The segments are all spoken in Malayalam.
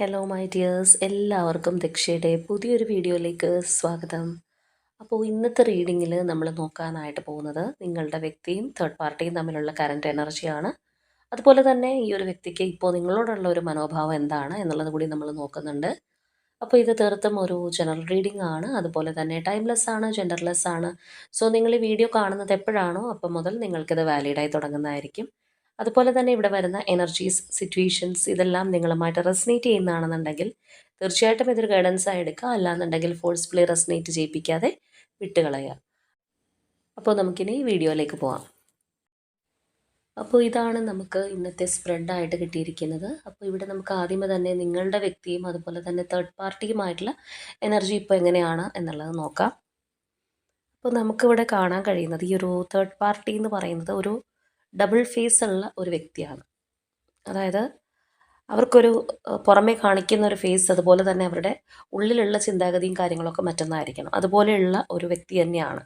ഹലോ മൈ ഡിയേഴ്സ് എല്ലാവർക്കും ദക്ഷയുടെ പുതിയൊരു വീഡിയോയിലേക്ക് സ്വാഗതം. അപ്പോൾ ഇന്നത്തെ റീഡിങ്ങിൽ നമ്മൾ നോക്കാനായിട്ട് പോകുന്നത് നിങ്ങളുടെ വ്യക്തിയും തേർഡ് പാർട്ടിയും തമ്മിലുള്ള കറണ്ട് എനർജിയാണ് അതുപോലെ തന്നെ ഈ ഒരു വ്യക്തിക്ക് ഇപ്പോൾ നിങ്ങളോടുള്ള ഒരു മനോഭാവം എന്താണ് എന്നുള്ളത് കൂടി നമ്മൾ നോക്കുന്നുണ്ട്. അപ്പോൾ ഇത് തീർത്തും ഒരു ജനറൽ റീഡിംഗ് ആണ്. അതുപോലെ തന്നെ ടൈംലെസ് ആണ് ജെൻഡർലെസ് ആണ്. സോ നിങ്ങൾ ഈ വീഡിയോ കാണുന്നത് എപ്പോഴാണോ അപ്പം മുതൽ നിങ്ങൾക്കിത് വാലിഡായി തുടങ്ങുന്നതായിരിക്കും. അതുപോലെ തന്നെ ഇവിടെ വരുന്ന എനർജീസ് സിറ്റുവേഷൻസ് ഇതെല്ലാം നിങ്ങളുമായിട്ട് റെസനേറ്റ് ചെയ്യുന്നതാണെന്നുണ്ടെങ്കിൽ തീർച്ചയായിട്ടും ഇതൊരു ഗൈഡൻസ് ആയി എടുക്കുക. അല്ലാന്നുണ്ടെങ്കിൽ ഫോഴ്സ്ഫുള്ളി റെസനേറ്റ് ചെയ്യിപ്പിക്കാതെ വിട്ടുകളയുക. അപ്പോൾ നമുക്കിനി വീഡിയോയിലേക്ക് പോവാം. അപ്പോൾ ഇതാണ് നമുക്ക് ഇന്നത്തെ സ്പ്രെഡായിട്ട് കിട്ടിയിരിക്കുന്നത്. അപ്പോൾ ഇവിടെ നമുക്ക് ആദ്യമേ തന്നെ നിങ്ങളുടെ വ്യക്തിയും അതുപോലെ തന്നെ തേർഡ് പാർട്ടിയുമായിട്ടുള്ള എനർജി ഇപ്പോൾ എങ്ങനെയാണ് എന്നുള്ളത് നോക്കാം. അപ്പോൾ നമുക്കിവിടെ കാണാൻ കഴിയുന്നത് ഈ ഒരു തേർഡ് പാർട്ടി എന്ന് പറയുന്നത് ഒരു ഡബിൾ ഫേസ് ഉള്ള ഒരു വ്യക്തിയാണ്. അതായത് അവർക്കൊരു പുറമേ കാണിക്കുന്ന ഒരു ഫേസ് അതുപോലെ തന്നെ അവരുടെ ഉള്ളിലുള്ള ചിന്താഗതിയും കാര്യങ്ങളൊക്കെ മറ്റൊന്നായിരിക്കണം. അതുപോലെയുള്ള ഒരു വ്യക്തി തന്നെയാണ്.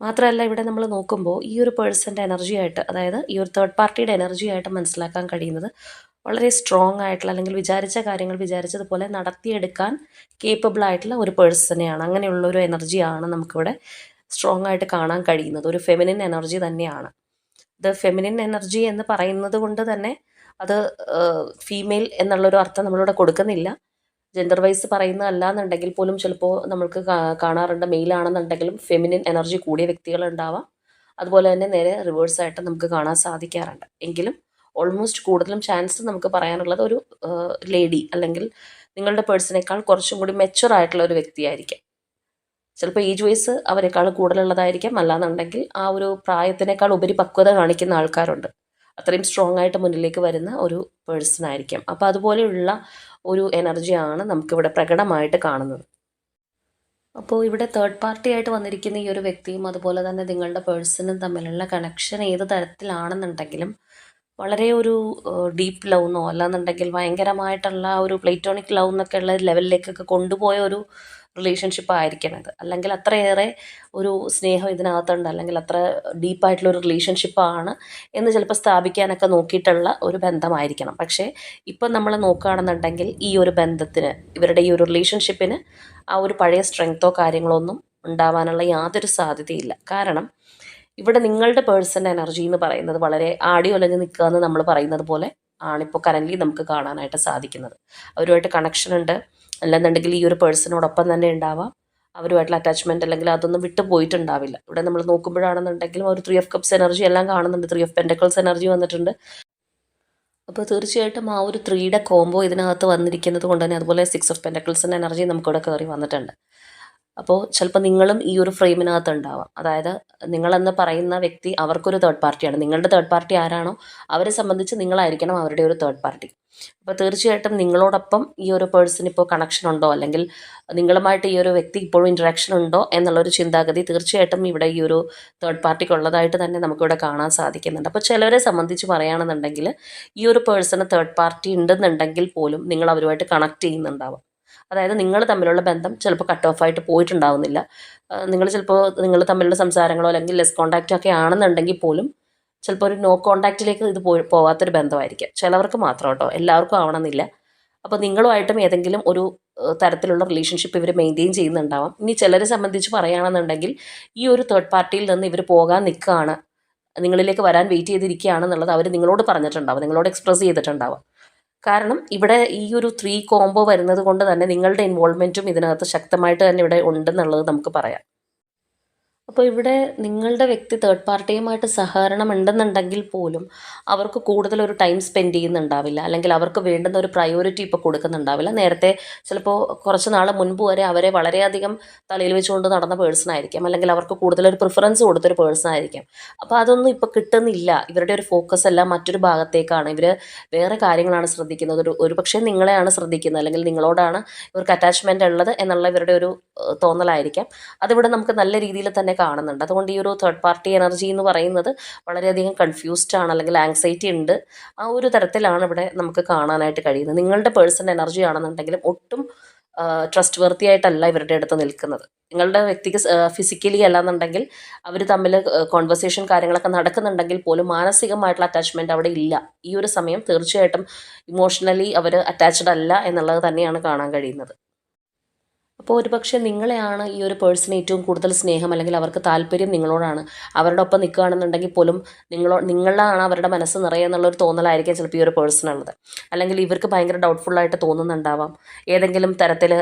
മാത്രമല്ല ഇവിടെ നമ്മൾ നോക്കുമ്പോൾ ഈ ഒരു പേഴ്സന്റെ എനർജി ആയിട്ട് അതായത് ഈ ഒരു തേർഡ് പാർട്ടിയുടെ എനർജി ആയിട്ട് മനസ്സിലാക്കാൻ കഴിയുന്നത് വളരെ സ്ട്രോങ് ആയിട്ടുള്ള അല്ലെങ്കിൽ വിചാരിച്ച കാര്യങ്ങൾ വിചാരിച്ചതുപോലെ നടത്തിയെടുക്കാൻ കേപ്പബിൾ ആയിട്ടുള്ള ഒരു പേഴ്സണെയാണ് അങ്ങനെയുള്ള ഒരു എനർജിയാണ് നമുക്കിവിടെ സ്ട്രോങ് ആയിട്ട് കാണാൻ കഴിയുന്നത്. ഒരു ഫെമിനിൻ എനർജി തന്നെയാണ്. ഇത് ഫെമിനിൻ എനർജി എന്ന് പറയുന്നത് കൊണ്ട് തന്നെ അത് ഫീമെയിൽ എന്നുള്ളൊരു അർത്ഥം നമ്മളിവിടെ കൊടുക്കുന്നില്ല. ജെൻഡർ വൈസ് പറയുന്നതല്ല എന്നുണ്ടെങ്കിൽ പോലും ചിലപ്പോൾ നമ്മൾക്ക് കാണാറുണ്ട്. മെയിലാണെന്നുണ്ടെങ്കിലും ഫെമിനിൻ എനർജി കൂടിയ വ്യക്തികൾ ഉണ്ടാവാം അതുപോലെ തന്നെ നേരെ റിവേഴ്സ് ആയിട്ട് നമുക്ക് കാണാൻ സാധിക്കാറുണ്ട്. എങ്കിലും ഓൾമോസ്റ്റ് കൂടുതലും ചാൻസ് നമുക്ക് പറയാനുള്ളത് ഒരു ലേഡി അല്ലെങ്കിൽ നിങ്ങളുടെ പേഴ്സണേക്കാൾ കുറച്ചും കൂടി മെച്ചുവർ ആയിട്ടുള്ള ഒരു വ്യക്തിയായിരിക്കും. ചിലപ്പോൾ ഏജ് വൈസ് അവരെക്കാൾ കൂടുതലുള്ളതായിരിക്കാം. അല്ലാന്നുണ്ടെങ്കിൽ ആ ഒരു പ്രായത്തിനേക്കാൾ ഉപരി പക്വത കാണിക്കുന്ന ആൾക്കാരുണ്ട്. അത്രയും സ്ട്രോങ് ആയിട്ട് മുന്നിലേക്ക് വരുന്ന ഒരു പേഴ്സൺ ആയിരിക്കാം. അപ്പോൾ അതുപോലെയുള്ള ഒരു എനർജിയാണ് നമുക്കിവിടെ പ്രകടമായിട്ട് കാണുന്നത്. അപ്പോൾ ഇവിടെ തേർഡ് പാർട്ടി ആയിട്ട് വന്നിരിക്കുന്ന ഈ ഒരു വ്യക്തിയും അതുപോലെ തന്നെ നിങ്ങളുടെ പേഴ്സണും തമ്മിലുള്ള കണക്ഷൻ ഏത് തരത്തിലാണെന്നുണ്ടെങ്കിലും വളരെ ഒരു ഡീപ്പ് ലവ് എന്നോ അല്ലാന്നുണ്ടെങ്കിൽ ഭയങ്കരമായിട്ടുള്ള ഒരു പ്ലേറ്റോണിക് ലവ് എന്നൊക്കെ ഉള്ള ലെവലിലേക്കൊക്കെ കൊണ്ടുപോയ ഒരു റിലേഷൻഷിപ്പ് ആയിരിക്കണത്. അല്ലെങ്കിൽ അത്രയേറെ ഒരു സ്നേഹം ഇതിനകത്തുണ്ട്. അല്ലെങ്കിൽ അത്ര ഡീപ്പായിട്ടുള്ള ഒരു റിലേഷൻഷിപ്പാണ് എന്ന് ചിലപ്പോൾ സ്ഥാപിക്കാനൊക്കെ നോക്കിയിട്ടുള്ള ഒരു ബന്ധമായിരിക്കണം. പക്ഷേ ഇപ്പം നമ്മൾ നോക്കുകയാണെന്നുണ്ടെങ്കിൽ ഈ ഒരു ബന്ധത്തിന് ഇവരുടെ ഈ ഒരു റിലേഷൻഷിപ്പിന് ആ ഒരു പഴയ സ്ട്രെങ്തോ കാര്യങ്ങളോ ഒന്നും ഉണ്ടാവാനുള്ള യാതൊരു സാധ്യതയില്ല. കാരണം ഇവിടെ നിങ്ങളുടെ പേഴ്സണൽ എനർജി എന്ന് പറയുന്നത് വളരെ ആടി ഒലഞ്ഞ് നിൽക്കുക എന്ന് നമ്മൾ പറയുന്നത് പോലെ ആണിപ്പോൾ കറന്റ്ലി നമുക്ക് കാണാനായിട്ട് സാധിക്കുന്നത്. അവരുമായിട്ട് കണക്ഷൻ ഉണ്ട്. അല്ലെന്നുണ്ടെങ്കിൽ ഈ ഒരു പേഴ്സണോടൊപ്പം തന്നെ ഉണ്ടാവാം. അവരുമായിട്ടുള്ള അറ്റാച്ച്മെന്റ് അല്ലെങ്കിൽ അതൊന്നും വിട്ടു പോയിട്ടുണ്ടാവില്ല. ഇവിടെ നമ്മൾ നോക്കുമ്പോഴാണെന്നുണ്ടെങ്കിലും ഒരു ത്രീ ഓഫ് കപ്സ് എനർജി എല്ലാം കാണുന്നുണ്ട്. ത്രീ ഓഫ് പെന്റക്കിൾസ് എനർജി വന്നിട്ടുണ്ട്. അപ്പോൾ തീർച്ചയായിട്ടും ആ ഒരു ത്രീയുടെ കോംബോ ഇതിനകത്ത് വന്നിരിക്കുന്നത് കൊണ്ട് തന്നെ അതുപോലെ സിക്സ് ഓഫ് പെന്റക്കിൾസിന്റെ എനർജി നമുക്കിവിടെ കയറി വന്നിട്ടുണ്ട്. അപ്പോൾ ചിലപ്പോൾ നിങ്ങളും ഈ ഒരു ഫ്രെയിമിനകത്ത് ഉണ്ടാവാം. അതായത് നിങ്ങളെന്ന് പറയുന്ന വ്യക്തി അവർക്കൊരു തേർഡ് പാർട്ടിയാണ് നിങ്ങളുടെ തേർഡ് പാർട്ടി ആരാണോ അവരെ സംബന്ധിച്ച് നിങ്ങളായിരിക്കണം അവരുടെ ഒരു തേർഡ് പാർട്ടി അപ്പോൾ തീർച്ചയായിട്ടും നിങ്ങളോടൊപ്പം ഈ ഒരു പേഴ്സൺ ഇപ്പോൾ കണക്ഷൻ ഉണ്ടോ? അല്ലെങ്കിൽ നിങ്ങളുമായിട്ട് ഈ ഒരു വ്യക്തി ഇപ്പോഴും ഇൻട്രാക്ഷൻ ഉണ്ടോ? എന്നുള്ളൊരു ചിന്താഗതി തീർച്ചയായിട്ടും ഇവിടെ ഈ ഒരു തേർഡ് പാർട്ടിക്ക് ഉള്ളതായിട്ട് തന്നെ നമുക്കിവിടെ കാണാൻ സാധിക്കുന്നുണ്ട്. അപ്പോൾ ചിലവരെ സംബന്ധിച്ച് പറയുകയാണെന്നുണ്ടെങ്കിൽ ഈ ഒരു പേഴ്സണ് തേർഡ് പാർട്ടി ഉണ്ടെന്നുണ്ടെങ്കിൽ പോലും നിങ്ങൾ അവരുമായിട്ട് കണക്ട് ചെയ്യുന്നുണ്ടാവാം. അതായത് നിങ്ങൾ തമ്മിലുള്ള ബന്ധം ചിലപ്പോൾ കട്ട് ഓഫ് ആയിട്ട് പോയിട്ടുണ്ടാവുന്നില്ല. നിങ്ങൾ ചിലപ്പോൾ നിങ്ങൾ തമ്മിലുള്ള സംസാരങ്ങളോ അല്ലെങ്കിൽ ലെസ് കോണ്ടാക്റ്റോ ഒക്കെ ആണെന്നുണ്ടെങ്കിൽ പോലും ചിലപ്പോൾ ഒരു നോ കോണ്ടാക്റ്റിലേക്ക് ഇത് പോയി പോവാത്തൊരു ബന്ധമായിരിക്കാം. ചിലവർക്ക് മാത്രം കേട്ടോ എല്ലാവർക്കും ആവണമെന്നില്ല. അപ്പോൾ നിങ്ങളുമായിട്ടും ഏതെങ്കിലും ഒരു തരത്തിലുള്ള റിലേഷൻഷിപ്പ് ഇവർ മെയിന്റെയിൻ ചെയ്യുന്നുണ്ടാവാം. ഇനി ചിലരെ സംബന്ധിച്ച് പറയുകയാണെന്നുണ്ടെങ്കിൽ ഈ ഒരു തേർഡ് പാർട്ടിയിൽ നിന്ന് ഇവർ പോകാൻ നിൽക്കുകയാണ്. നിങ്ങളിലേക്ക് വരാൻ വെയിറ്റ് ചെയ്തിരിക്കുകയാണെന്നുള്ളത് അവർ നിങ്ങളോട് പറഞ്ഞിട്ടുണ്ടാവും നിങ്ങളോട് എക്സ്പ്രസ് ചെയ്തിട്ടുണ്ടാവും. കാരണം ഇവിടെ ഈ ഒരു ത്രീ കോംബോ വരുന്നത് കൊണ്ട് തന്നെ നിങ്ങളുടെ ഇൻവോൾവ്മെന്റും ഇതിനകത്ത് ശക്തമായിട്ട് തന്നെ ഇവിടെ ഉണ്ടെന്നുള്ളത് നമുക്ക് പറയാം. അപ്പോൾ ഇവിടെ നിങ്ങളുടെ വ്യക്തി തേർഡ് പാർട്ടിയുമായിട്ട് സഹകരണം ഉണ്ടെന്നുണ്ടെങ്കിൽ പോലും അവർക്ക് കൂടുതൽ ഒരു ടൈം സ്പെൻഡ് ചെയ്യുന്നുണ്ടാവില്ല. അല്ലെങ്കിൽ അവർക്ക് വേണ്ടുന്ന ഒരു പ്രയോറിറ്റി ഇപ്പോൾ കൊടുക്കുന്നുണ്ടാവില്ല. നേരത്തെ ചിലപ്പോൾ കുറച്ച് നാൾ മുൻപ് വരെ അവരെ വളരെയധികം തലയിൽ വെച്ചുകൊണ്ട് നടന്ന പേഴ്സൺ ആയിരിക്കാം. അല്ലെങ്കിൽ അവർക്ക് കൂടുതലൊരു പ്രിഫറൻസ് കൊടുത്തൊരു പേഴ്സൺ ആയിരിക്കാം. അപ്പോൾ അതൊന്നും ഇപ്പോൾ കിട്ടുന്നില്ല. ഇവരുടെ ഒരു ഫോക്കസ് എല്ലാം മറ്റൊരു ഭാഗത്തേക്കാണ്. ഇവർ വേറെ കാര്യങ്ങളാണ് ശ്രദ്ധിക്കുന്നത്. ഒരു ഒരു പക്ഷേ നിങ്ങളെയാണ് ശ്രദ്ധിക്കുന്നത്. അല്ലെങ്കിൽ നിങ്ങളോടാണ് ഇവർക്ക് അറ്റാച്ച്മെന്റ് ഉള്ളത് എന്നുള്ള ഇവരുടെ ഒരു തോന്നലായിരിക്കാം. അതിവിടെ നമുക്ക് നല്ല രീതിയിൽ തന്നെ കാണുന്നുണ്ട്. അതുകൊണ്ട് ഈ ഒരു തേർഡ് പാർട്ടി എനർജി എന്ന് പറയുന്നത് വളരെയധികം കൺഫ്യൂസ്ഡ് ആണ് അല്ലെങ്കിൽ ആങ്സൈറ്റി ഉണ്ട്. ആ ഒരു തരത്തിലാണ് ഇവിടെ നമുക്ക് കാണാനായിട്ട് കഴിയുന്നത്. നിങ്ങളുടെ പേഴ്സൺ എനർജി ആണെന്നുണ്ടെങ്കിലും ഒട്ടും ട്രസ്റ്റ് വർത്തി ആയിട്ടല്ല ഇവരുടെ അടുത്ത് നിൽക്കുന്നത്. നിങ്ങളുടെ വ്യക്തിക്ക് ഫിസിക്കലി അല്ലാന്നുണ്ടെങ്കിൽ അവർ തമ്മിൽ കോൺവെർസേഷൻ കാര്യങ്ങളൊക്കെ നടക്കുന്നുണ്ടെങ്കിൽ പോലും മാനസികമായിട്ടുള്ള അറ്റാച്ച്മെന്റ് അവിടെ ഇല്ല. ഈ ഒരു സമയം തീർച്ചയായിട്ടും ഇമോഷണലി അവർ അറ്റാച്ച്ഡ് അല്ല എന്നുള്ളത് തന്നെയാണ് കാണാൻ കഴിയുന്നത്. അപ്പോൾ ഒരുപക്ഷെ നിങ്ങളെയാണ് ഈ ഒരു പേഴ്സൺ ഏറ്റവും കൂടുതൽ സ്നേഹം അല്ലെങ്കിൽ അവർക്ക് താല്പര്യം നിങ്ങളോടാണ്. അവരുടെ ഒപ്പം നിൽക്കുകയാണെന്നുണ്ടെങ്കിൽ പോലും നിങ്ങളോ നിങ്ങളാണ് അവരുടെ മനസ്സ് നിറയുക എന്നുള്ളൊരു തോന്നലായിരിക്കും ചിലപ്പോൾ ഈ ഒരു പേഴ്സൺ ഉള്ളത്. അല്ലെങ്കിൽ ഇവർക്ക് ഭയങ്കര ഡൗട്ട്ഫുള്ളായിട്ട് തോന്നുന്നുണ്ടാവാം. ഏതെങ്കിലും തരത്തിൽ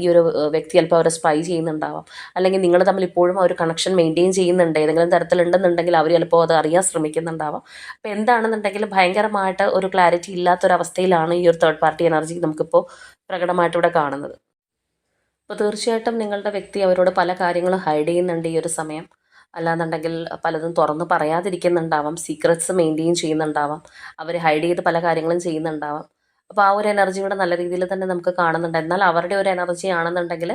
ഈ ഒരു വ്യക്തി ചിലപ്പോൾ അവരെ സ്പൈ ചെയ്യുന്നുണ്ടാവാം. അല്ലെങ്കിൽ നിങ്ങൾ തമ്മിൽ ഇപ്പോഴും ആ ഒരു കണക്ഷൻ മെയിന്റെയിൻ ചെയ്യുന്നുണ്ട്. ഏതെങ്കിലും തരത്തിലുണ്ടെന്നുണ്ടെങ്കിൽ അവർ ചിലപ്പോൾ അത് അറിയാൻ ശ്രമിക്കുന്നുണ്ടാവാം. അപ്പോൾ എന്താണെന്നുണ്ടെങ്കിലും ഭയങ്കരമായിട്ട് ഒരു ക്ലാരിറ്റി ഇല്ലാത്തൊരവസ്ഥയിലാണ് ഈ ഒരു തേർഡ് പാർട്ടി എനർജി നമുക്കിപ്പോൾ പ്രകടമായിട്ട് ഇവിടെ കാണുന്നത്. അപ്പോൾ തീർച്ചയായിട്ടും നിങ്ങളുടെ വ്യക്തി അവരോട് പല കാര്യങ്ങളും ഹൈഡ് ചെയ്യുന്നുണ്ട് ഈ ഒരു സമയം. അല്ലാന്നുണ്ടെങ്കിൽ പലതും തുറന്നു പറയാതിരിക്കുന്നുണ്ടാവാം. സീക്രറ്റ്സ് മെയിന്റെയിൻ ചെയ്യുന്നുണ്ടാവാം. അവർ ഹൈഡ് ചെയ്ത് പല കാര്യങ്ങളും ചെയ്യുന്നുണ്ടാവാം. അപ്പോൾ ആ ഒരു എനർജി ഇവിടെ നല്ല രീതിയിൽ തന്നെ നമുക്ക് കാണുന്നുണ്ട്. എന്നാൽ അവരുടെ ഒരു എനർജി ആണെന്നുണ്ടെങ്കിൽ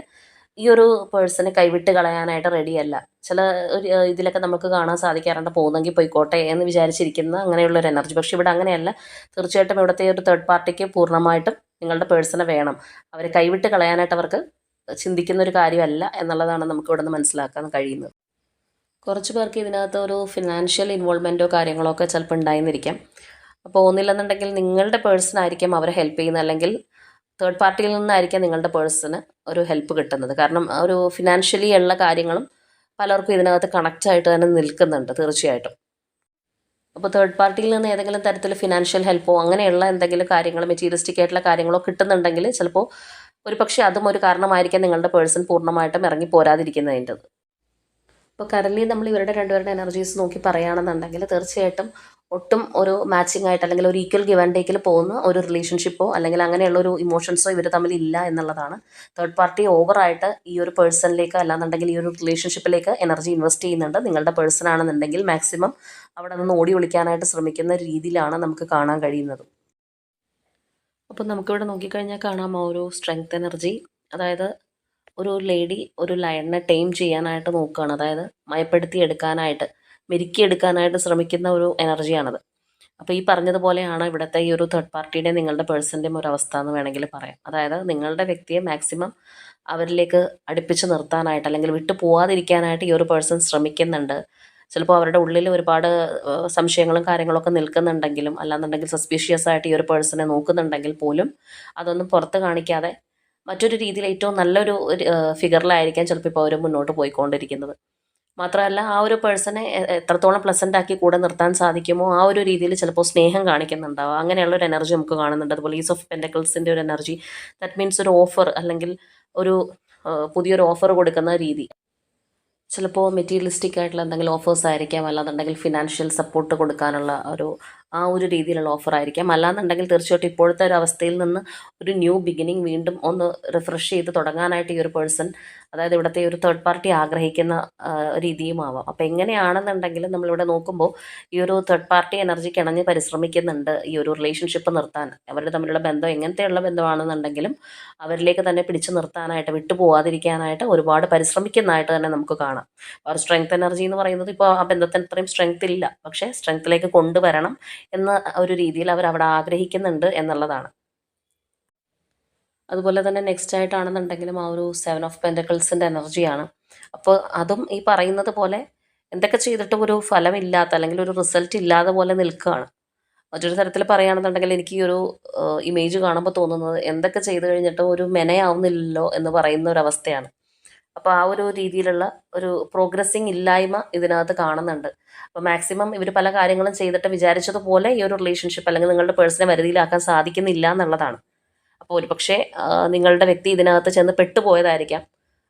ഈ ഒരു പേഴ്സണെ കൈവിട്ട് കളയാനായിട്ട് റെഡിയല്ല ചില ഒരു ഇതിലൊക്കെ നമുക്ക് കാണാൻ സാധിക്കാറുണ്ട്. പോകുന്നെങ്കിൽ പോയിക്കോട്ടെ എന്ന് വിചാരിച്ചിരിക്കുന്ന അങ്ങനെയുള്ള ഒരു എനർജി പക്ഷേ ഇവിടെ അങ്ങനെയല്ല. തീർച്ചയായിട്ടും ഇവിടുത്തെ ഒരു തേർഡ് പാർട്ടിക്ക് പൂർണമായിട്ടും നിങ്ങളുടെ പേഴ്സണെ വേണം. അവരെ കൈവിട്ട് കളയാനായിട്ട് അവർക്ക് ചിന്തിക്കുന്ന ഒരു കാര്യമല്ല എന്നുള്ളതാണ് നമുക്ക് ഇവിടെ നിന്ന് മനസ്സിലാക്കാൻ കഴിയുന്നത്. കുറച്ച് പേർക്ക് ഇതിനകത്ത് ഒരു ഫിനാൻഷ്യൽ ഇൻവോൾവ്മെന്റോ കാര്യങ്ങളോ ഒക്കെ ചിലപ്പോൾ ഉണ്ടായിരുന്നിരിക്കാം. അപ്പോൾ ഒന്നില്ലെന്നുണ്ടെങ്കിൽ നിങ്ങളുടെ പേഴ്സൺ ആയിരിക്കും അവരെ ഹെൽപ്പ് ചെയ്യുന്നത് അല്ലെങ്കിൽ തേർഡ് പാർട്ടിയിൽ നിന്നായിരിക്കാം നിങ്ങളുടെ പേഴ്സണ് ഒരു ഹെൽപ്പ് കിട്ടുന്നത്. കാരണം ഒരു ഫിനാൻഷ്യലി ഉള്ള കാര്യങ്ങളും പലർക്കും ഇതിനകത്ത് കണക്റ്റ് ആയിട്ട് തന്നെ നിൽക്കുന്നുണ്ട് തീർച്ചയായിട്ടും. അപ്പോൾ തേർഡ് പാർട്ടിയിൽ നിന്ന് ഏതെങ്കിലും തരത്തിൽ ഫിനാൻഷ്യൽ ഹെൽപ്പോ അങ്ങനെയുള്ള എന്തെങ്കിലും കാര്യങ്ങൾ മെറ്റീരിയലിസ്റ്റിക് ആയിട്ടുള്ള കാര്യങ്ങളോ കിട്ടുന്നുണ്ടെങ്കിൽ ചിലപ്പോൾ ഒരു പക്ഷേ അതും ഒരു കാരണമായിരിക്കാം നിങ്ങളുടെ പേഴ്സൺ പൂർണമായിട്ടും ഇറങ്ങി പോരാതിരിക്കുന്നതിന്റെ ഇപ്പോൾ കറൻലി നമ്മൾ ഇവരുടെ രണ്ടുപേരുടെ എനർജീസ് നോക്കി പറയുകയാണെന്നുണ്ടെങ്കിൽ തീർച്ചയായിട്ടും ഒട്ടും ഒരു മാച്ചിങ് ആയിട്ട് അല്ലെങ്കിൽ ഒരു ഈക്വൽ ഗിവ് ആൻഡ് ടേക്കിൽ പോകുന്ന ഒരു റിലേഷൻഷിപ്പോ അല്ലെങ്കിൽ അങ്ങനെയുള്ള ഒരു ഇമോഷൻസോ ഇവർ തമ്മിൽ ഇല്ല എന്നുള്ളതാണ്. തേർഡ് പാർട്ടി ഓവറായിട്ട് ഈ ഒരു പേഴ്സണിലേക്ക് അല്ലാന്നുണ്ടെങ്കിൽ ഈ ഒരു റിലേഷൻഷിപ്പിലേക്ക് എനർജി ഇൻവെസ്റ്റ് ചെയ്യുന്നുണ്ട്. നിങ്ങളുടെ പേഴ്സൺ ആണെന്നുണ്ടെങ്കിൽ മാക്സിമം അവിടെ നിന്ന് ഓടി വിളിക്കാനായിട്ട് ശ്രമിക്കുന്ന രീതിയിലാണ് നമുക്ക് കാണാൻ കഴിയുന്നത്. അപ്പോൾ നമുക്കിവിടെ നോക്കിക്കഴിഞ്ഞാൽ കാണാം ഒരു സ്ട്രെങ്ത് എനർജി അതായത് ഒരു ലേഡി ഒരു ലയണിനെ ടൈം ചെയ്യാനായിട്ട് നോക്കുകയാണ് അതായത് മയപ്പെടുത്തി എടുക്കാനായിട്ട് മെരുക്കിയെടുക്കാനായിട്ട് ശ്രമിക്കുന്ന ഒരു എനർജിയാണത് അപ്പോൾ ഈ പറഞ്ഞതുപോലെയാണ് ഇവിടുത്തെ ഈ ഒരു തേർഡ് പാർട്ടിയുടെ നിങ്ങളുടെ പേഴ്സന്റെയും ഒരു അവസ്ഥ എന്ന് വേണമെങ്കിൽ പറയാം. അതായത് നിങ്ങളുടെ വ്യക്തിയെ മാക്സിമം അവരിലേക്ക് അടുപ്പിച്ച് നിർത്താനായിട്ട് അല്ലെങ്കിൽ വിട്ടു പോവാതിരിക്കാനായിട്ട് ഈ ഒരു പേഴ്സൺ ശ്രമിക്കുന്നുണ്ട്. ചിലപ്പോൾ അവരുടെ ഉള്ളിൽ ഒരുപാട് സംശയങ്ങളും കാര്യങ്ങളൊക്കെ നിൽക്കുന്നുണ്ടെങ്കിലും അല്ലാന്നുണ്ടെങ്കിൽ സസ്പീഷ്യസ് ആയിട്ട് ഈ ഒരു പേഴ്സണെ നോക്കുന്നുണ്ടെങ്കിൽ പോലും അതൊന്നും പുറത്ത് കാണിക്കാതെ മറ്റൊരു രീതിയിൽ ഏറ്റവും നല്ലൊരു ഫിഗറിലായിരിക്കാം ചിലപ്പോൾ ഇപ്പോൾ അവർ മുന്നോട്ട് പോയിക്കൊണ്ടിരിക്കുന്നത്. മാത്രമല്ല ആ ഒരു പേഴ്സണെ എത്രത്തോളം പ്ലസന്റ് ആക്കി കൂടെ നിർത്താൻ സാധിക്കുമോ ആ ഒരു രീതിയിൽ ചിലപ്പോൾ സ്നേഹം കാണിക്കുന്നുണ്ടാവും. അങ്ങനെയുള്ള ഒരു എനർജി നമുക്ക് കാണുന്നുണ്ട്. അതുപോലെ ഈസ് ഓഫ് പെന്റക്കിൾസിന്റെ ഒരു എനർജി ദാറ്റ് മീൻസ് ഒരു ഓഫർ അല്ലെങ്കിൽ ഒരു പുതിയൊരു ഓഫർ കൊടുക്കുന്ന രീതി. ചിലപ്പോൾ മെറ്റീരിയലിസ്റ്റിക് ആയിട്ടുള്ള എന്തെങ്കിലും ഓഫേഴ്സ് ആയിരിക്കാം അല്ലാന്നുണ്ടെങ്കിൽ ഫിനാൻഷ്യൽ സപ്പോർട്ട് കൊടുക്കാനുള്ള ഒരു ആ ഒരു രീതിയിലുള്ള ഓഫർ ആയിരിക്കാം. അല്ലാന്നുണ്ടെങ്കിൽ തീർച്ചയായിട്ടും ഇപ്പോഴത്തെ ഒരു അവസ്ഥയിൽ നിന്ന് ഒരു ന്യൂ ബിഗിനിങ് വീണ്ടും ഒന്ന് റിഫ്രഷ് ചെയ്ത് തുടങ്ങാനായിട്ട് ഈ ഒരു പേഴ്സൺ അതായത് ഇവിടുത്തെ ഒരു തേർഡ് പാർട്ടി ആഗ്രഹിക്കുന്ന രീതിയുമാവാം അപ്പോൾ എങ്ങനെയാണെന്നുണ്ടെങ്കിൽ നമ്മളിവിടെ നോക്കുമ്പോൾ ഈ ഒരു തേർഡ് പാർട്ടി എനർജി കിണഞ്ഞ് പരിശ്രമിക്കുന്നുണ്ട് ഈ ഒരു റിലേഷൻഷിപ്പ് നിർത്താൻ. അവരുടെ തമ്മിലുള്ള ബന്ധം എങ്ങനത്തെയുള്ള ബന്ധമാണെന്നുണ്ടെങ്കിലും അവരിലേക്ക് തന്നെ പിടിച്ചു നിർത്താനായിട്ട് വിട്ടുപോകാതിരിക്കാനായിട്ട് ഒരുപാട് പരിശ്രമിക്കുന്നതായിട്ട് തന്നെ നമുക്ക് കാണാം. അവർ സ്ട്രെങ്ത് എനർജി എന്ന് പറയുന്നത് ഇപ്പോൾ ആ ബന്ധത്തിന് അത്രയും സ്ട്രെങ്ത് ഇല്ല. പക്ഷേ സ്ട്രെങ്ത്തിലേക്ക് കൊണ്ടുവരണം. എന്ന ഒരു രീതിയിൽ അവർ അവിടെ ആഗ്രഹിക്കുന്നുണ്ട് എന്നുള്ളതാണ്. അതുപോലെ തന്നെ നെക്സ്റ്റ് ആയിട്ടാണെന്നുണ്ടെങ്കിലും ആ ഒരു സെവൻ ഓഫ് പെന്റക്കിൾസിന്റെ എനർജിയാണ് അപ്പോൾ അതും ഈ പറയുന്നത് പോലെ എന്തൊക്കെ ചെയ്തിട്ടും ഒരു ഫലമില്ലാത്ത അല്ലെങ്കിൽ ഒരു റിസൾട്ട് ഇല്ലാതെ പോലെ നിൽക്കുകയാണ്. മറ്റൊരു തരത്തിൽ പറയുകയാണെന്നുണ്ടെങ്കിൽ എനിക്ക് ഈ ഒരു ഇമേജ് കാണുമ്പോൾ തോന്നുന്നത് എന്തൊക്കെ ചെയ്തു കഴിഞ്ഞിട്ടും ഒരു മെനയാവുന്നില്ലല്ലോ എന്ന് പറയുന്ന ഒരു അവസ്ഥയാണ്. അപ്പോൾ ആ ഒരു രീതിയിലുള്ള ഒരു പ്രോഗ്രസ്സിങ് ഇല്ലായ്മ ഇതിനകത്ത് കാണുന്നുണ്ട്. അപ്പോൾ മാക്സിമം ഇവർ പല കാര്യങ്ങളും ചെയ്തിട്ട് വിചാരിച്ചതുപോലെ ഈ ഒരു റിലേഷൻഷിപ്പ് അല്ലെങ്കിൽ നിങ്ങളുടെ പേഴ്സണെ വരുതിയിലാക്കാൻ സാധിക്കുന്നില്ല എന്നുള്ളതാണ്. അപ്പോൾ ഒരുപക്ഷെ നിങ്ങളുടെ വ്യക്തി ഇതിനകത്ത് ചെന്ന് പെട്ടുപോയതായിരിക്കാം.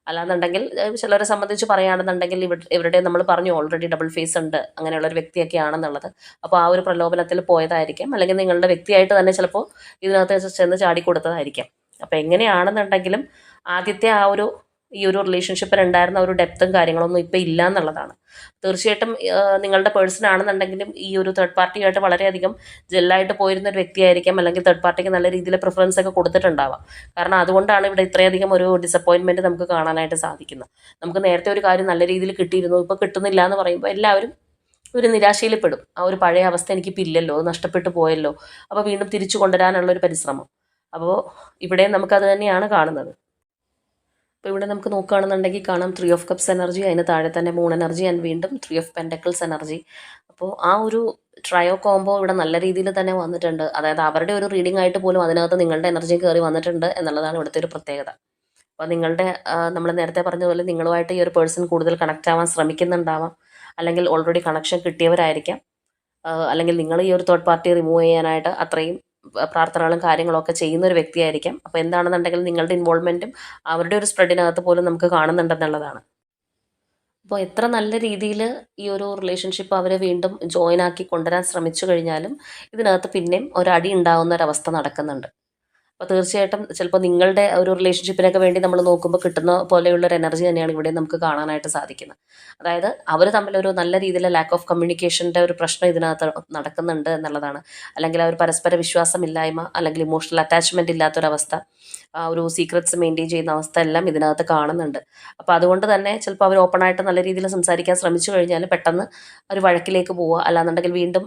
അല്ലാന്നുണ്ടെങ്കിൽ ചിലരെ സംബന്ധിച്ച് പറയുകയാണെന്നുണ്ടെങ്കിൽ ഇവ ഇവരുടെ നമ്മൾ പറഞ്ഞു ഓൾറെഡി ഡബിൾ ഫേസ് ഉണ്ട് അങ്ങനെയുള്ള ഒരു വ്യക്തിയൊക്കെ ആണെന്നുള്ളത് അപ്പോൾ ആ ഒരു പ്രലോഭനത്തിൽ പോയതായിരിക്കാം. അല്ലെങ്കിൽ നിങ്ങളുടെ വ്യക്തിയായിട്ട് തന്നെ ചിലപ്പോൾ ഇതിനകത്ത് ചെന്ന് ചാടിക്കൊടുത്തതായിരിക്കാം. അപ്പോൾ എങ്ങനെയാണെന്നുണ്ടെങ്കിലും ആദ്യത്തെ ആ ഒരു ഈ ഒരു റിലേഷൻഷിപ്പിൽ ഉണ്ടായിരുന്ന ഒരു ഡെപ്തും കാര്യങ്ങളൊന്നും ഇപ്പോൾ ഇല്ല എന്നുള്ളതാണ്. തീർച്ചയായിട്ടും നിങ്ങളുടെ പേഴ്സൺ ആണെന്നുണ്ടെങ്കിലും ഈ ഒരു തേർഡ് പാർട്ടിയായിട്ട് വളരെയധികം ജെല്ലായിട്ട് പോയിരുന്ന ഒരു വ്യക്തിയായിരിക്കാം അല്ലെങ്കിൽ തേർഡ് പാർട്ടിക്ക് നല്ല രീതിയിൽ പ്രിഫറൻസ് ഒക്കെ കൊടുത്തിട്ടുണ്ടാവാം. കാരണം അതുകൊണ്ടാണ് ഇവിടെ ഇത്രയധികം ഒരു ഡിസപ്പോയിൻമെന്റ് നമുക്ക് കാണാനായിട്ട് സാധിക്കുന്നത്. നമുക്ക് നേരത്തെ ഒരു കാര്യം നല്ല രീതിയിൽ കിട്ടിയിരുന്നു ഇപ്പോൾ കിട്ടുന്നില്ല എന്ന് പറയുമ്പോൾ എല്ലാവരും ഒരു നിരാശയിൽ പെടും. ആ ഒരു പഴയ അവസ്ഥ എനിക്കിപ്പോൾ ഇല്ലല്ലോ നഷ്ടപ്പെട്ടു പോയല്ലോ. അപ്പോൾ വീണ്ടും തിരിച്ചു കൊണ്ടുവരാനുള്ള ഒരു പരിശ്രമം. അപ്പോൾ ഇവിടെ നമുക്കത് തന്നെയാണ് കാണുന്നത്. അപ്പോൾ ഇവിടെ നമുക്ക് നോക്കുകയാണെന്നുണ്ടെങ്കിൽ കാണാം ത്രീ ഓഫ് കപ്സ് എനർജി അതിന് താഴെ തന്നെ മൂൺ എനർജി ആൻഡ് വീണ്ടും ത്രീ ഓഫ് പെൻഡക്കിൾസ് എനർജി അപ്പോൾ ആ ഒരു ട്രയോ കോംബോ ഇവിടെ നല്ല രീതിയിൽ തന്നെ വന്നിട്ടുണ്ട്. അതായത് അവരുടെ ഒരു റീഡിംഗ് ആയിട്ട് പോലും അതിനകത്ത് നിങ്ങളുടെ എനർജി കയറി വന്നിട്ടുണ്ട് എന്നുള്ളതാണ് ഇവിടുത്തെ ഒരു പ്രത്യേകത. അപ്പോൾ നിങ്ങളുടെ നമ്മൾ നേരത്തെ പറഞ്ഞതുപോലെ പോലെ നിങ്ങളുമായിട്ട് ഈ ഒരു പേഴ്സൺ കൂടുതൽ കണക്റ്റ് ആവാൻ ശ്രമിക്കുന്നുണ്ടാവാം. അല്ലെങ്കിൽ ഓൾറെഡി കണക്ഷൻ കിട്ടിയവരായിരിക്കാം. അല്ലെങ്കിൽ നിങ്ങൾ ഈ ഒരു തേർഡ് പാർട്ടി റിമൂവ് ചെയ്യാനായിട്ട് അത്രയും പ്രാർത്ഥനകളും കാര്യങ്ങളൊക്കെ ചെയ്യുന്ന ഒരു വ്യക്തിയായിരിക്കാം. അപ്പോൾ എന്താണെന്നുണ്ടെങ്കിൽ നിങ്ങളുടെ ഇൻവോൾവ്മെന്റും അവരുടെ ഒരു സ്പ്രെഡിനകത്ത് പോലും നമുക്ക് കാണുന്നുണ്ടെന്നുള്ളതാണ്. അപ്പോൾ എത്ര നല്ല രീതിയിൽ ഈ ഒരു റിലേഷൻഷിപ്പ് അവരെ വീണ്ടും ജോയിൻ ആക്കി കൊണ്ടുവരാൻ ശ്രമിച്ചു കഴിഞ്ഞാലും ഇതിനകത്ത് പിന്നെയും ഒരടി ഉണ്ടാവുന്ന ഒരവസ്ഥ നടക്കുന്നുണ്ട്. അപ്പോൾ തീർച്ചയായിട്ടും ചിലപ്പോൾ നിങ്ങളുടെ ഒരു റിലേഷൻഷിപ്പിനൊക്കെ വേണ്ടി നമ്മൾ നോക്കുമ്പോൾ കിട്ടുന്ന പോലെയുള്ള ഒരു എനർജി തന്നെയാണ് ഇവിടെ നമുക്ക് കാണാനായിട്ട് സാധിക്കുന്നത്. അതായത് അവർ തമ്മിലൊരു നല്ല രീതിയിലെ ലാക്ക് ഓഫ് കമ്മ്യൂണിക്കേഷന്റെ ഒരു പ്രശ്നം ഇതിനകത്ത് നടക്കുന്നുണ്ട് എന്നുള്ളതാണ്. അല്ലെങ്കിൽ അവർ ഒരു പരസ്പര വിശ്വാസമില്ലായ്മ അല്ലെങ്കിൽ ഇമോഷണൽ അറ്റാച്ച്മെന്റ് ഇല്ലാത്തൊരവസ്ഥ ഒരു സീക്രറ്റ്സ് മെയിന്റെയിൻ ചെയ്യുന്ന അവസ്ഥ എല്ലാം ഇതിനകത്ത് കാണുന്നുണ്ട്. അപ്പോൾ അതുകൊണ്ട് തന്നെ ചിലപ്പോൾ അവർ ഓപ്പൺ ആയിട്ട് നല്ല രീതിയിൽ സംസാരിക്കാൻ ശ്രമിച്ചു കഴിഞ്ഞാൽ പെട്ടെന്ന് ഒരു വഴക്കിലേക്ക് പോവുക. അല്ലാന്നുണ്ടെങ്കിൽ വീണ്ടും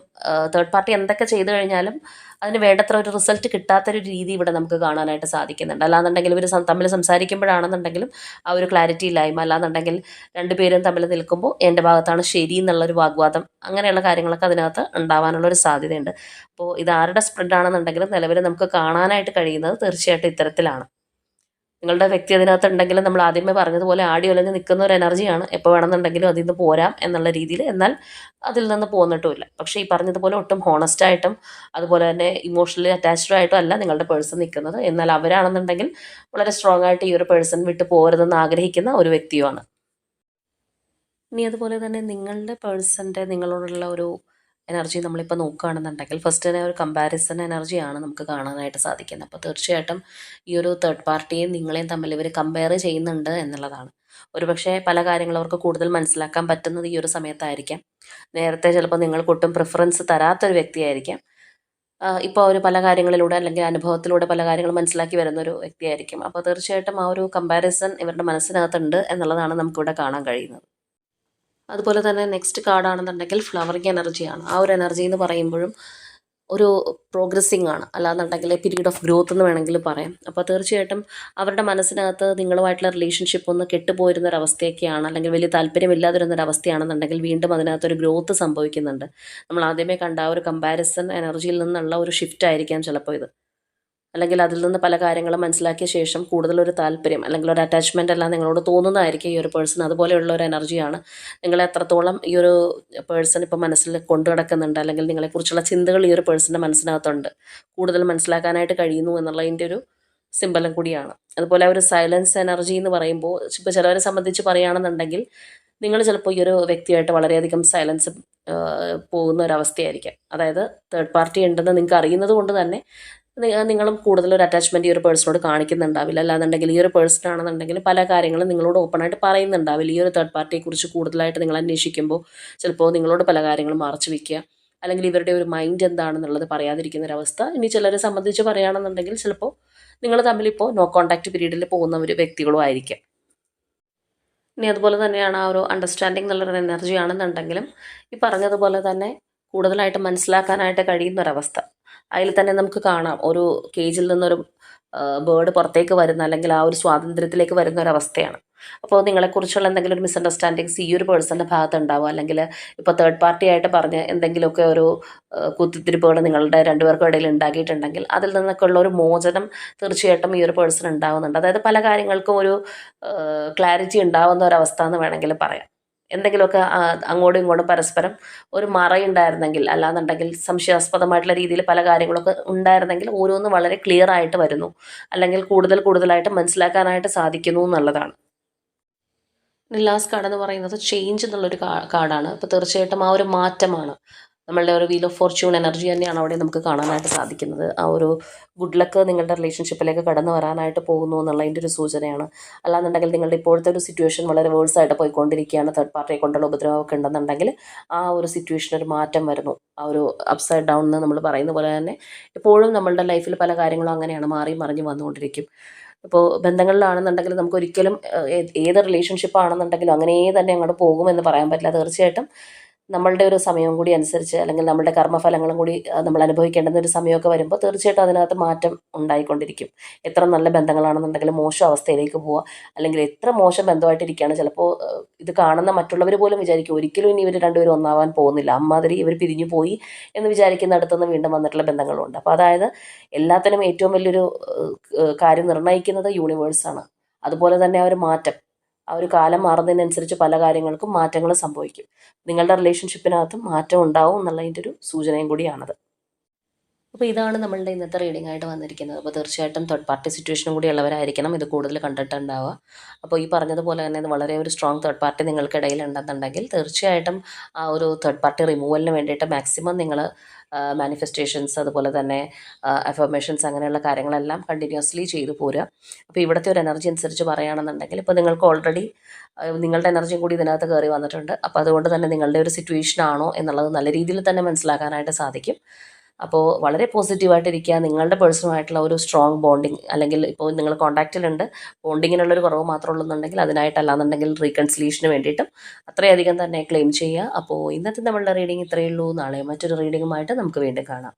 തേർഡ് പാർട്ടി എന്തൊക്കെ ചെയ്തു കഴിഞ്ഞാലും അതിന് വേണ്ടത്ര ഒരു റിസൾട്ട് കിട്ടാത്ത ഒരു രീതി ഇവിടെ നമുക്ക് കാണാനായിട്ട് സാധിക്കുന്നുണ്ട്. അല്ലാന്നുണ്ടെങ്കിൽ ഇവർ തമ്മിൽ സംസാരിക്കുമ്പോഴാണെന്നുണ്ടെങ്കിലും ആ ഒരു ക്ലാരിറ്റി ഇല്ലായ്മ അല്ലാന്നുണ്ടെങ്കിൽ രണ്ടുപേരും തമ്മിൽ നിൽക്കുമ്പോൾ എന്റെ ഭാഗത്താണ് ശരി എന്നുള്ള ഒരു വാഗ്വാദം അങ്ങനെയുള്ള കാര്യങ്ങളൊക്കെ അതിനകത്ത് ഉണ്ടാവാനുള്ള ഒരു സാധ്യതയുണ്ട്. അപ്പോൾ ഇത് ആരുടെ സ്പ്രെഡ് ആണെന്നുണ്ടെങ്കിലും നിലവിൽ നമുക്ക് കാണാനായിട്ട് കഴിയുന്നത് തീർച്ചയായിട്ടും ഇത്തരത്തിലാണ് നിങ്ങളുടെ വ്യക്തി അതിനകത്ത് ഉണ്ടെങ്കിലും നമ്മൾ ആദ്യമേ പറഞ്ഞതുപോലെ ആടി ഒലഞ്ഞ് നിൽക്കുന്ന ഒരു എനർജിയാണ് എപ്പോൾ വേണമെന്നുണ്ടെങ്കിലും അതിൽ നിന്ന് പോരാം എന്നുള്ള രീതിയിൽ. എന്നാൽ അതിൽ നിന്ന് പോന്നിട്ടുമില്ല. പക്ഷേ ഈ പറഞ്ഞതുപോലെ ഒട്ടും ഹോണസ്റ്റ് ആയിട്ടും അതുപോലെ തന്നെ ഇമോഷണലി അറ്റാച്ച്ഡ് ആയിട്ടും അല്ല നിങ്ങളുടെ പേഴ്സൺ നിൽക്കുന്നത്. എന്നാൽ അവരാണെന്നുണ്ടെങ്കിൽ വളരെ സ്ട്രോങ് ആയിട്ട് ഈ ഒരു പേഴ്സൺ വിട്ടു പോരുതെന്ന് ആഗ്രഹിക്കുന്ന ഒരു വ്യക്തിയുമാണ്. ഇനി അതുപോലെ തന്നെ നിങ്ങളുടെ പേഴ്സന്റെ നിങ്ങളോടുള്ള ഒരു എനർജി നമ്മളിപ്പോൾ നോക്കുകയാണെന്നുണ്ടെങ്കിൽ ഫസ്റ്റ് തന്നെ ഒരു കമ്പാരിസൺ എനർജിയാണ് നമുക്ക് കാണാനായിട്ട് സാധിക്കുന്നത്. അപ്പോൾ തീർച്ചയായിട്ടും ഈ ഒരു തേർഡ് പാർട്ടിയും നിങ്ങളെയും തമ്മിൽ ഇവർ കമ്പയർ ചെയ്യുന്നുണ്ട് എന്നുള്ളതാണ്. ഒരുപക്ഷെ പല കാര്യങ്ങളും അവർക്ക് കൂടുതൽ മനസ്സിലാക്കാൻ പറ്റുന്നത് ഈ ഒരു സമയത്തായിരിക്കാം. നേരത്തെ ചിലപ്പോൾ നിങ്ങൾ ഒട്ടും പ്രിഫറൻസ് തരാത്തൊരു വ്യക്തിയായിരിക്കാം. ഇപ്പോൾ അവർ പല കാര്യങ്ങളിലൂടെ അല്ലെങ്കിൽ അനുഭവത്തിലൂടെ പല കാര്യങ്ങളും മനസ്സിലാക്കി വരുന്ന ഒരു വ്യക്തിയായിരിക്കും. അപ്പോൾ തീർച്ചയായിട്ടും ആ ഒരു കമ്പാരിസൺ ഇവരുടെ മനസ്സിനകത്തുണ്ട് എന്നുള്ളതാണ് നമുക്കിവിടെ കാണാൻ കഴിയുന്നത്. അതുപോലെ തന്നെ നെക്സ്റ്റ് കാർഡാണെന്നുണ്ടെങ്കിൽ ഫ്ലവറിങ് എനർജിയാണ് ആ ഒരു എനർജി എന്ന് പറയുമ്പോഴും ഒരു പ്രോഗ്രസ്സിങ് ആണ്. അല്ലാന്നുണ്ടെങ്കിൽ പീരീഡ് ഓഫ് ഗ്രോത്ത് എന്ന് വേണമെങ്കിൽ പറയാം. അപ്പോൾ തീർച്ചയായിട്ടും അവരുടെ മനസ്സിനകത്ത് നിങ്ങളുമായിട്ടുള്ള റിലേഷൻഷിപ്പ് ഒന്ന് കെട്ടുപോയിരുന്ന ഒരു അവസ്ഥയൊക്കെയാണ് അല്ലെങ്കിൽ വലിയ താല്പര്യമില്ലാതിരുന്നൊരവസ്ഥയാണെന്നുണ്ടെങ്കിൽ ഒരു വീണ്ടും അതിനകത്തൊരു ഗ്രോത്ത് സംഭവിക്കുന്നുണ്ട്. നമ്മൾ ആദ്യമേ കണ്ട ആ ഒരു കമ്പാരിസൺ എനർജിയിൽ നിന്നുള്ള ഒരു ഷിഫ്റ്റ് ആയിരിക്കാം ചിലപ്പോൾ ഇത്. അല്ലെങ്കിൽ അതിൽ നിന്ന് പല കാര്യങ്ങളും മനസ്സിലാക്കിയ ശേഷം കൂടുതൽ ഒരു താല്പര്യം അല്ലെങ്കിൽ ഒരു അറ്റാച്ച്മെന്റ് എല്ലാം നിങ്ങളോട് തോന്നുന്നതായിരിക്കും ഈ ഒരു പേഴ്സൺ അതുപോലെയുള്ള ഒരു എനർജിയാണ് നിങ്ങളെ എത്രത്തോളം ഈ ഒരു പേഴ്സൺ ഇപ്പോൾ മനസ്സിൽ കൊണ്ടു കിടക്കുന്നുണ്ട് അല്ലെങ്കിൽ നിങ്ങളെക്കുറിച്ചുള്ള ചിന്തകൾ ഈ ഒരു പേഴ്സന്റെ മനസ്സിനകത്തുണ്ട്. കൂടുതൽ മനസ്സിലാക്കാനായിട്ട് കഴിയുന്നു എന്നുള്ളതിന്റെ ഒരു സിമ്പലം കൂടിയാണ്. അതുപോലെ ഒരു സൈലൻസ് എനർജി എന്ന് പറയുമ്പോൾ ഇപ്പോൾ ചിലവരെ സംബന്ധിച്ച് പറയുകയാണെന്നുണ്ടെങ്കിൽ നിങ്ങൾ ചിലപ്പോൾ ഈ ഒരു വ്യക്തിയായിട്ട് വളരെയധികം സൈലൻസ് പോകുന്ന ഒരവസ്ഥയായിരിക്കാം അതായത് തേർഡ് പാർട്ടി ഉണ്ടെന്ന് നിങ്ങൾക്ക് അറിയുന്നത് കൊണ്ട് തന്നെ നിങ്ങളും കൂടുതലൊരു അറ്റാച്ച്മെന്റ് ഈ ഒരു പേഴ്സണോട് കാണിക്കുന്നുണ്ടാവില്ല. അല്ലാന്നുണ്ടെങ്കിൽ ഈ ഒരു പേഴ്സൺ ആണെന്നുണ്ടെങ്കിൽ പല കാര്യങ്ങളും നിങ്ങളോട് ഓപ്പണായിട്ട് പറയുന്നുണ്ടാവില്ല. ഈ ഒരു തേർഡ് പാർട്ടിയെക്കുറിച്ച് കൂടുതലായിട്ട് നിങ്ങൾ അന്വേഷിക്കുമ്പോൾ ചിലപ്പോൾ നിങ്ങളോട് പല കാര്യങ്ങളും മറച്ചു വയ്ക്കുക അല്ലെങ്കിൽ ഇവരുടെ ഒരു മൈൻഡ് എന്താണെന്നുള്ളത് പറയാതിരിക്കുന്ന ഒരവസ്ഥ ഇനി ചിലരെ സംബന്ധിച്ച് പറയുകയാണെന്നുണ്ടെങ്കിൽ ചിലപ്പോൾ നിങ്ങൾ തമ്മിലിപ്പോൾ നോ കോൺടാക്റ്റ് പീരീഡിൽ പോകുന്ന ഒരു വ്യക്തികളും ആയിരിക്കാം. ഇനി അതുപോലെ തന്നെയാണ് ആ ഒരു അണ്ടർസ്റ്റാൻഡിങ് എന്നുള്ളൊരു എനർജി ആണെന്നുണ്ടെങ്കിലും ഈ പറഞ്ഞതുപോലെ തന്നെ കൂടുതലായിട്ട് മനസ്സിലാക്കാനായിട്ട് കഴിയുന്ന ഒരവസ്ഥ അതിൽ തന്നെ നമുക്ക് കാണാം. ഒരു കേജിൽ നിന്നൊരു ബേർഡ് പുറത്തേക്ക് വരുന്ന അല്ലെങ്കിൽ ആ ഒരു സ്വാതന്ത്ര്യത്തിലേക്ക് വരുന്ന ഒരു അവസ്ഥയാണ്. അപ്പോൾ നിങ്ങളെക്കുറിച്ചുള്ള എന്തെങ്കിലും ഒരു മിസ്അണ്ടർസ്റ്റാൻഡിങ്സ് ഈ ഒരു പേഴ്സന്റെ ഭാഗത്ത് ഉണ്ടാവും അല്ലെങ്കിൽ ഇപ്പോൾ തേർഡ് പാർട്ടി ആയിട്ട് പറഞ്ഞ് എന്തെങ്കിലുമൊക്കെ ഒരു കുത്തിത്തിരിപ്പുകൾ നിങ്ങളുടെ രണ്ടുപേർക്കും ഇടയിൽ ഉണ്ടാക്കിയിട്ടുണ്ടെങ്കിൽ അതിൽ നിന്നൊക്കെ ഉള്ള ഒരു മോചനം തീർച്ചയായിട്ടും ഈ ഒരു പേഴ്സൺ ഉണ്ടാവുന്നുണ്ട്. അതായത് പല കാര്യങ്ങൾക്കും ഒരു ക്ലാരിറ്റി ഉണ്ടാവുന്ന ഒരവസ്ഥ എന്ന് വേണമെങ്കിൽ പറയാം. എന്തെങ്കിലുമൊക്കെ അങ്ങോട്ടും ഇങ്ങോട്ടും പരസ്പരം ഒരു മറയുണ്ടായിരുന്നെങ്കിൽ അല്ലാന്നുണ്ടെങ്കിൽ സംശയാസ്പദമായിട്ടുള്ള രീതിയിൽ പല കാര്യങ്ങളൊക്കെ ഉണ്ടായിരുന്നെങ്കിൽ ഓരോന്ന് വളരെ ക്ലിയർ ആയിട്ട് വരുന്നു. അല്ലെങ്കിൽ കൂടുതൽ കൂടുതലായിട്ട് മനസ്സിലാക്കാനായിട്ട് സാധിക്കുന്നു എന്നുള്ളതാണ്. ലാസ്റ്റ് കാർഡ് എന്ന് പറയുന്നത് ചേഞ്ച് എന്നുള്ളൊരു കാർഡാണ് അപ്പോൾ തീർച്ചയായിട്ടും ആ ഒരു മാറ്റമാണ്. നമ്മളുടെ ഒരു വീൽ ഓഫ് ഫോർച്യൂൺ എനർജി തന്നെയാണ് അവിടെ നമുക്ക് കാണാനായിട്ട് സാധിക്കുന്നത്. ആ ഒരു ഗുഡ് ലക്ക് നിങ്ങളുടെ റിലേഷൻഷിപ്പിലേക്ക് കടന്നു വരാനായിട്ട് പോകുന്നു എന്നുള്ളതിന്റെ ഒരു സൂചനയാണ്. അല്ലാന്നുണ്ടെങ്കിൽ നിങ്ങളുടെ ഇപ്പോഴത്തെ ഒരു സിറ്റുവേഷൻ വളരെ വേഴ്സ് ആയിട്ട് പോയിക്കൊണ്ടിരിക്കുകയാണ്. തേർഡ് പാർട്ടിയെ കൊണ്ടുള്ള ഉപദ്രവമൊക്കെ ഉണ്ടെന്നുണ്ടെങ്കിൽ ആ ഒരു സിറ്റുവേഷൻ ഒരു മാറ്റം വരുന്നു. ആ ഒരു അപ്സൈഡ് ഡൗൺ എന്ന് നമ്മൾ പറയുന്ന പോലെ തന്നെ എപ്പോഴും നമ്മളുടെ ലൈഫിൽ പല കാര്യങ്ങളും അങ്ങനെയാണ് മാറി മറിഞ്ഞ് വന്നുകൊണ്ടിരിക്കും. ഇപ്പോൾ ബന്ധങ്ങളിലാണെന്നുണ്ടെങ്കിൽ നമുക്ക് ഒരിക്കലും ഏത് റിലേഷൻഷിപ്പ് ആണെന്നുണ്ടെങ്കിലും അങ്ങനെ തന്നെ അങ്ങോട്ട് പോകുമെന്ന് പറയാൻ പറ്റില്ല. തീർച്ചയായിട്ടും നമ്മളുടെ ഒരു സമയവും കൂടി അനുസരിച്ച് അല്ലെങ്കിൽ നമ്മളുടെ കർമ്മഫലങ്ങളും കൂടി നമ്മൾ അനുഭവിക്കേണ്ടുന്ന ഒരു സമയമൊക്കെ വരുമ്പോൾ തീർച്ചയായിട്ടും അതിനകത്ത് മാറ്റം ഉണ്ടായിക്കൊണ്ടിരിക്കും. എത്ര നല്ല ബന്ധങ്ങളാണെന്നുണ്ടെങ്കിലും മോശം അവസ്ഥയിലേക്ക് പോവുക. അല്ലെങ്കിൽ എത്ര മോശം ബന്ധമായിട്ടിരിക്കുകയാണ് ചിലപ്പോൾ ഇത് കാണുന്ന മറ്റുള്ളവർ പോലും വിചാരിക്കും ഒരിക്കലും ഇനി ഇവർ രണ്ടുപേരും ഒന്നാവാൻ പോകുന്നില്ല. അമ്മാതിരി ഇവർ പിരിഞ്ഞു പോയി എന്ന് വിചാരിക്കുന്ന അടുത്തുനിന്ന് വീണ്ടും വന്നിട്ടുള്ള ബന്ധങ്ങളുണ്ട്. അപ്പോൾ അതായത് എല്ലാത്തിനും ഏറ്റവും വലിയൊരു കാര്യം നിർണയിക്കുന്നത് യൂണിവേഴ്സാണ് അതുപോലെ തന്നെ ആ ഒരു മാറ്റം. ആ ഒരു കാലം മാറുന്നതിനനുസരിച്ച് പല കാര്യങ്ങൾക്കും മാറ്റങ്ങൾ സംഭവിക്കും. നിങ്ങളുടെ റിലേഷൻഷിപ്പിനകത്തും മാറ്റം ഉണ്ടാവും എന്നുള്ളതിന്റെ ഒരു സൂചനയും കൂടിയാണത്. അപ്പോൾ ഇതാണ് നമ്മളുടെ ഇന്നത്തെ റീഡിംഗ് ആയിട്ട് വന്നിരിക്കുന്നത്. അപ്പോൾ തീർച്ചയായിട്ടും തേർഡ് പാർട്ടി സിറ്റുവേഷനും കൂടി ഉള്ളവരായിരിക്കണം ഇത് കൂടുതൽ കണ്ടിട്ടുണ്ടാവുക. അപ്പോൾ ഈ പറഞ്ഞതുപോലെ തന്നെ ഇത് വളരെ ഒരു സ്ട്രോങ് തേർഡ് പാർട്ടി നിങ്ങൾക്കിടയിൽ ഉണ്ടെന്നുണ്ടെങ്കിൽ തീർച്ചയായിട്ടും ആ ഒരു തേർഡ് പാർട്ടി റിമൂവലിന് വേണ്ടിയിട്ട് മാക്സിമം നിങ്ങൾ മാനിഫെസ്റ്റേഷൻസ് അതുപോലെ തന്നെ അഫർമേഷൻസ് അങ്ങനെയുള്ള കാര്യങ്ങളെല്ലാം കണ്ടിന്യൂസ്ലി ചെയ്തു പോരുക. അപ്പോൾ ഇവിടുത്തെ ഒരു എനർജി അനുസരിച്ച് പറയുകയാണെന്നുണ്ടെങ്കിൽ ഇപ്പോൾ നിങ്ങൾക്ക് ഓൾറെഡി നിങ്ങളുടെ എനർജിയും കൂടി ഇതിനകത്ത് കയറി വന്നിട്ടുണ്ട്. അപ്പോൾ അതുകൊണ്ട് തന്നെ നിങ്ങളുടെ ഒരു സിറ്റുവേഷൻ ആണോ എന്നുള്ളത് നല്ല രീതിയിൽ തന്നെ മനസ്സിലാക്കാനായിട്ട് സാധിക്കും. അപ്പോൾ വളരെ പോസിറ്റീവായിട്ടിരിക്കുക. നിങ്ങളുടെ പേഴ്സണുമായിട്ടുള്ള ഒരു സ്ട്രോങ് ബോണ്ടിങ് അല്ലെങ്കിൽ ഇപ്പോൾ നിങ്ങൾ കോൺടാക്റ്റിലുണ്ട് ബോണ്ടിങ്ങിനുള്ളൊരു കുറവ് മാത്രമേ ഉള്ളെന്നുണ്ടെങ്കിൽ അതിനായിട്ടല്ലാന്നുണ്ടെങ്കിൽ റീകൺസിലേഷന് വേണ്ടിയിട്ടും അത്രയധികം തന്നെ ക്ലെയിം ചെയ്യുക. അപ്പോൾ ഇന്നത്തെ നമ്മളുടെ റീഡിംഗ് ഇത്രയേ ഉള്ളൂ. നാളെ മറ്റൊരു റീഡിങ്ങുമായിട്ട് നമുക്ക് വീണ്ടും കാണാം.